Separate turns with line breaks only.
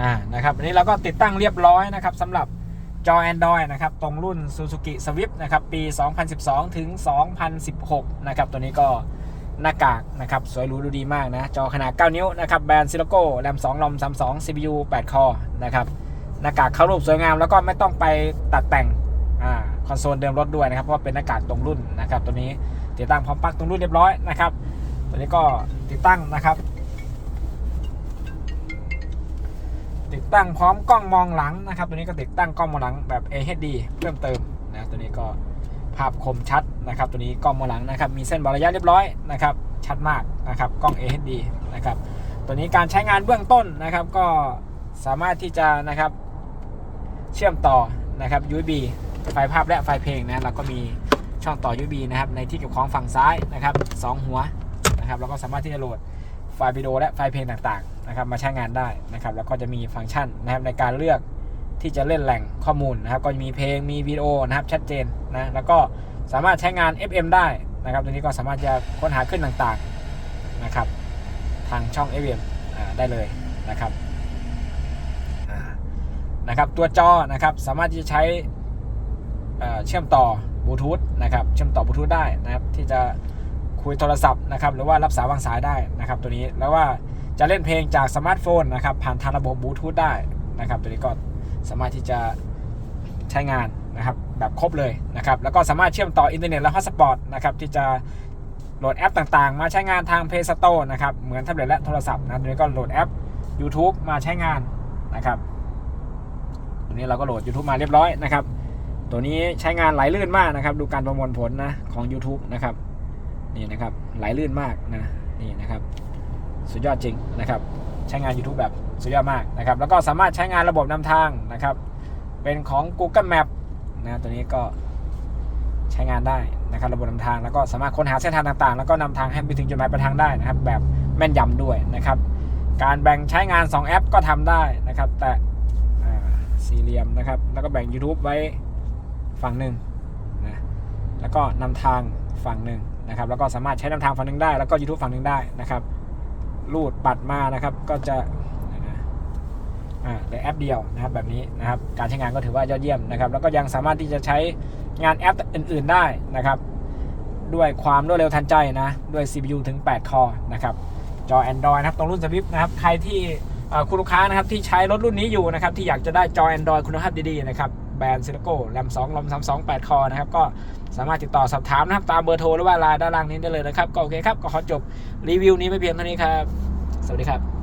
อ่านะครับอันนี้เราก็ติดตั้งเรียบร้อยนะครับสำหรับจอ Android นะครับ ตรงรุ่น Suzuki Swift นะครับ ปี 2012 ถึง 2016 นะครับ ตัวนี้ก็หน้ากากนะครับ สวยหรูดูดีมากนะ จอขนาด 9 นิ้วนะครับ แบรนด์ซิลโก้แรม2ลอม32 CPU 8 คอนะครับ หน้ากากเข้ารูปสวยงาม แล้วก็ไม่ต้องไปตัดแต่งอ่าคอนโซลเดิมรถด้วยนะครับ เพราะเป็นหน้ากากตรงรุ่นนะครับ ตัวนี้ติดตั้งพร้อมปลั๊กตรงรุ่นเรียบร้อยนะครับ ตัวนี้ก็ติดตั้งนะครับ ตั้งพร้อมกล้องมองหลังนะครับตัวนี้ก็ติดตั้งกล้องมองหลังแบบ AHD เพิ่มเติมนะตัวนี้ก็ภาพคมชัดนะครับ ตัวนี้กล้องมองหลังนะครับ มีเส้นบระยะเรียบร้อยนะครับ ชัดมากนะครับกล้อง AHD นะครับ ตัวนี้การใช้งานเบื้องต้นนะครับ ก็สามารถที่จะนะครับ เชื่อมต่อนะครับ USB ไฟล์ภาพและไฟล์เพลงนะแล้วก็มีช่องต่อ USB นะครับในที่เก็บของฝั่งซ้ายนะครับสองหัวนะครับแล้วก็สามารถที่จะโหลด ไฟล์วิดีโอและไฟล์เพลงต่างๆนะครับมาใช้งานได้นะครับแล้วก็จะมีฟังก์ชันนะครับในการเลือกที่จะเล่นแหล่งข้อมูลนะครับก็จะมีเพลงมีวิดีโอนะครับชัดเจนนะแล้วก็สามารถใช้งาน FM ได้นะครับตัวนี้ก็สามารถจะค้นหาขึ้นต่างๆนะครับทางช่อง FM อได้เลยนะครับนะครับตัวจอนะครับสามารถที่จะใช้เชื่อมต่อบลูทูธนะครับเชื่อมต่อบลูทูธได้นะครับที่จะ คุยโทรศัพท์นะครับหรือว่ารับสายวางสายได้นะครับตัวนี้แล้วว่าจะเล่นเพลงจากสมาร์ทโฟนนะครับผ่านทางระบบบลูทูธได้นะครับตัวนี้ก็สามารถที่จะใช้งานนะครับแบบครบเลยนะครับแล้วก็สามารถเชื่อมต่ออินเทอร์เน็ตและฮอตสปอตนะครับที่จะโหลดแอปต่างๆ มาใช้งานทาง Play Store นะครับเหมือนแท็บเล็ตและโทรศัพท์นะตัวนี้ก็โหลดแอป YouTube มาใช้งานนะครับตัวนี้เราก็โหลด YouTube มาเรียบร้อยนะครับตัวนี้ใช้งานไหลลื่นมากนะครับ ดูการประมวลผลนะของ YouTube นะครับ นี่นะครับไหลลื่นมากนะนี่นะครับ สุดยอดจริงนะครับ ใช้งาน YouTube แบบสุดยอดมากนะครับ แล้วก็สามารถใช้งานระบบนำทางนะครับ เป็นของ Google Map นะตัวนี้ก็ใช้งานได้นะครับ ระบบนำทางแล้วก็สามารถค้นหาเส้นทางต่างๆ แล้วก็นำทางให้ไปถึงจุดหมายปลายทางได้นะครับ แบบแม่นยำด้วยนะครับ การแบ่งใช้งาน 2 แอปก็ทำได้นะครับ แต่สี่เหลี่ยมนะครับ แล้วก็แบ่ง YouTube ไว้ฝั่งหนึ่งนะแล้วก็นำทางฝั่งหนึ่ง นะครับแล้วก็สามารถใช้นำทางฝั่งหนึ่งได้แล้วก็ YouTube ฝั่งหนึ่งได้นะครับรูดปัดมานะครับก็จะอ่าในแอปเดียวนะครับแบบนี้นะครับการใช้งานก็ถือว่ายอดเยี่ยมนะครับแล้วก็ยังสามารถที่จะใช้งานแอปอื่น ๆได้นะครับด้วยความรวดเร็วทันใจนะด้วย CPU ถึง 8 คอนะครับจอ Android นะครับตรงรุ่นสวิฟนะครับใครที่คุณลูกค้านะครับที่ใช้รถรุ่นนี้อยู่นะครับที่อยากจะได้จอ Android คุณภาพดีๆนะครับ แบรนด์ซิลโก้แรม2ลม32 8 คอนะครับ ก็สามารถติดต่อสอบถามนะครับ ตามเบอร์โทรหรือว่าไลน์ด้านล่างนี้ได้เลยนะครับ ก็โอเคครับ ก็ขอจบรีวิวนี้ไปเพียงเท่านี้ครับ สวัสดีครับ